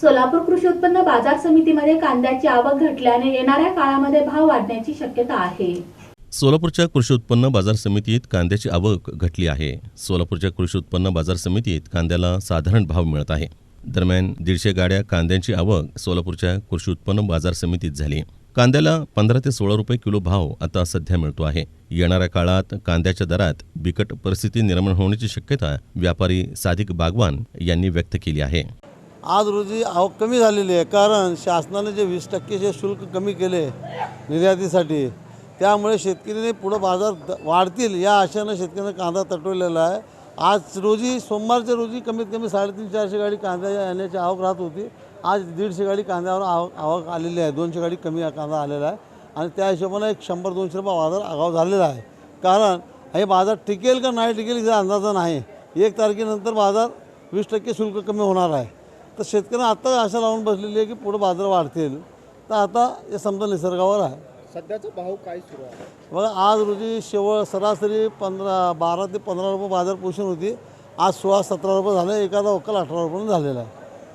सोलापूर कृषी उत्पन्न बाजार समितीमध्ये कांद्याची आवक घटल्याने येणाऱ्या काळामध्ये भाव वाढण्याची शक्यता आहे. सोलापूरच्या कृषी उत्पन्न बाजार समितीत कांद्याची आवक घटली आहे. सोलापूरच्या कृषी उत्पन्न बाजार समितीत कांद्याला साधारण भाव मिळत आहे. दरम्यान दीडशे गाड्या कांद्यांची आवक सोलापूरच्या कृषी उत्पन्न बाजार समितीत झाली. कांद्याला पंधरा ते सोळा रुपये किलो भाव आता सध्या मिळतो आहे. येणाऱ्या काळात कांद्याच्या दरात बिकट परिस्थिती निर्माण होण्याची शक्यता व्यापारी सादिक बागवान यांनी व्यक्त केली आहे. आज रोजी आवक कमी झालेली आहे कारण शासनाने जे वीस टक्के जे शुल्क कमी केले निर्यातीसाठी त्यामुळे शेतकऱ्यांनी पुढं बाजार द- वाढतील या आशेनं शेतकऱ्यांना कांदा तटवलेला आहे. आज रोजी सोमवारच्या रोजी कमीत कमी साडेतीन चारशे गाडी कांदा येण्याची आवक राहत होती. आज दीडशे गाडी कांद्यावर आवक आवक आलेली आहे दोनशे गाडी कमी कांदा आलेला आहे. आणि त्या हिशोबानं एक शंभर दोनशे रुपये बाजार आगाव झालेला आहे. कारण हे बाजार टिकेल का नाही टिकेल याचा अंदाजा नाही. एक तारखेनंतर बाजार वीस टक्के शुल्क कमी होणार आहे. तर शेतकऱ्यांना आत्ता आशा लावून बसलेली आहे की पुढं बाजार वाढतील. तर आता हे समजा निसर्गावर आहे. सध्याचा भाव काय सुरू आहे? बघा आज रोजी शेवळ सरासरी पंधरा बारा ते पंधरा रुपये बाजार पोषण होती. आज सोळा सतरा रुपये झाले एखादा वक्कल अठरा रुपये झालेला आहे.